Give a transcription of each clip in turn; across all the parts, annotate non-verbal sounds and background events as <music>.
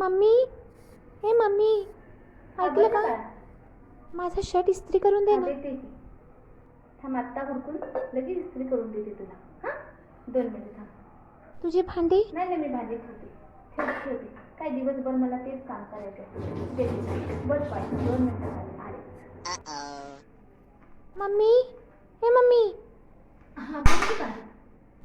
Mummy. हे mummy. ऐकलं का. माझा शर्ट इस्त्री करून दे ना. थांब आत्ता हुडकून लगेच इस्त्री करून देते तुला. हां? दोन मिनिटं थांब. तुझे भांडे? नाही नाही मी भाजी ठेवते. ठेवते काय दिवसभर मला तेच काम करायचं. देते बस पाहिजे दोन मिनिटं आले. मम्मी. हे मम्मी. हां की.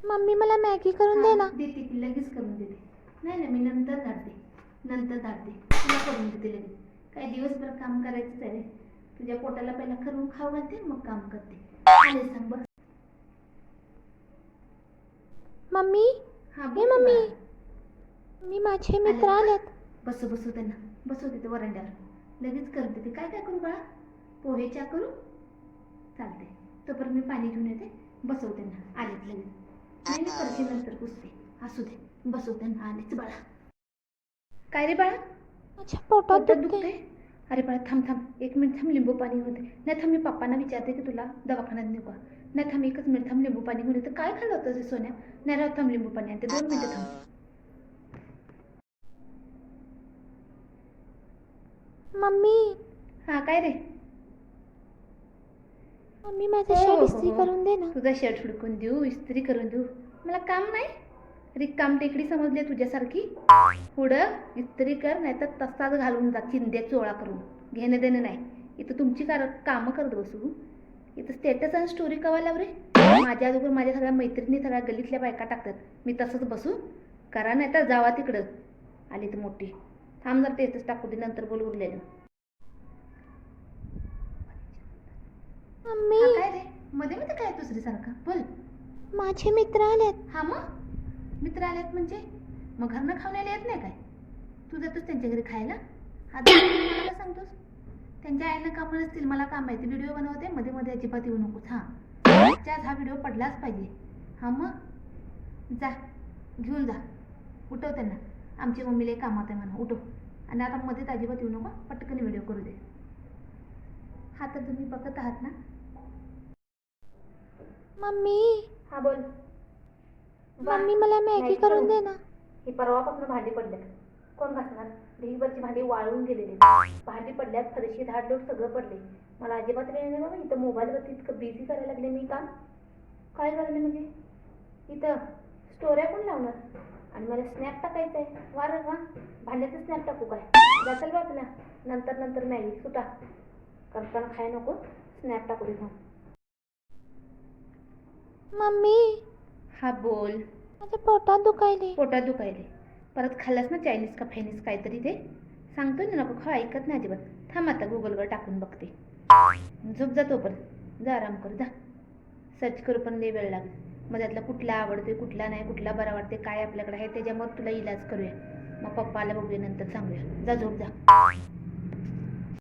मम्मी मला मॅगी करून दे ना. देते की लगेच करून देते. नाही नाही मी नंतर धाडते नंतर धाडते तुला करून देते लगेच. काय दिवसभर काम करायचंच आहे रे. तुझ्या पोटाला पहिला करून खाऊ घालते मग काम करते. आले सांग बस मम्मी? हां बोल मम्मी. मी माझे मित्र आलेत बसू बसू त्यांना बसू तिथे वरंड्यावर. लगेच करते ते. काय काय करू बाळा? पोहे चहा करू? चालते तोपर्यंत मी पाणी घेऊन येते. बसव त्यांना आलेच लगेच. नाही करते नंतर पुसते. असू दे. बसव त्यांना आलेच बाळा. काय रे बाळा? माझ्या पोटात पोटात दुखते दुखते अरे बाळा थांब थांब. एक मिनिट थांब लिंबू पाणी येते नाही थांब मी पप्पांना विचारते की तुला दवाखान्यात नेऊ का? नाही थांब एकच मिनिट थांब लिंबू पाणी घेऊन येते काय खाल्लं होतं सोन्या? नाही राव थांब लिंबू पाणी आणते. दोन मिनिटं थांब. मम्मी. हां काय रे? मम्मी माझं हो, शर्ट हो, इस्त्री हो. करून दे ना. तुझा शर्ट हुडकून देऊ इस्त्री करून देऊ. मला काम नाही? रिकाम टेकडी समजली तुझ्यासारखी? पुढं इस्त्री कर नाही तर तसाच घालून जा चिंध्या चोळा करून. घेणं देणं नाही. इथं तुमची कार कामं करत बसू. इथं स्टेटस आणि स्टोरी कवायला रे? माझ्या अगोदर माझ्या सगळ्या मैत्रिणी सगळ्या गलीतल्या बायका टाकतात. मी तसंच बसू. करा नाही तर जावा तिकडं. आली तर मोठी. थांब जर तेच टाकू दे नंतर बोल उरलेलं. काय रे? मध्ये मध्ये काय दुसरी सारखं बोल. माझे मित्र आलेत. हा मग? मित्र आलेत म्हणजे? मग घरनं खाऊन आले येत नाही काय? तू जातोस त्यांच्या घरी खायला? हा <coughs> मला का सांगतोस? त्यांच्या आईनं कामं नसतील मला काम माहिती व्हिडिओ बनवते मध्ये मध्ये अजिबात येऊ नकोस हा. आजच्याच हा व्हिडिओ पडलाच पाहिजे. हा मग? जा घेऊन जा. उठव त्यांना. आमची मम्मीला एक कामात आहे म्हणा उठव. आणि आता मध्येच अजिबात येऊ नको पटकन व्हिडिओ करू दे. हा तर तुम्ही बघत आहात ना? मम्मी? हा बोल. मम्मी मला मॅगी करून करू. दे ना. ही परवापासून भांडी पडल्यात. कोण घासणार ढीगभरची भांडी वाळून गेलेली. भांडी पडल्यात फरशी धाड लोट सगळं पडले. मला अजिबात वेळ नाही बाबा इथं मोबाईलवरती इतकं बिझी करायला लागले मी काम काय करायला म्हणजे? इथं स्टोऱ्या कोण लावणार? आणि मला स्नॅप टाकायचं आहे वा रे वा. भांड्याचं स्नॅप टाकू काय? जाताल बाजूला नंतर नंतर मॅगी. सुटा. करताना खाय नको. स्नॅप टाकू दे. मम्मी. हा बोल. माझ्या पोटात दुखायले. पोटात दुखायले. परत खाल्लास ना चायनीज का फायनीज काहीतरी ते? सांगतोय ना नको खा ऐकत नाही अजिबात. थांब आता गुगलवर टाकून बघते. झोप जा तोपर्यंत. जा आराम कर जा. सर्च करू पण लई वेळ लागेल. मग त्यातला कुठला आवडतोय कुठला नाही कुठला बरा वाटते काय आपल्याकडे आहे त्याच्यावर तुला इलाज करूया. मग पप्पाला बघूया नंतर सांगूया. जा झोप जा.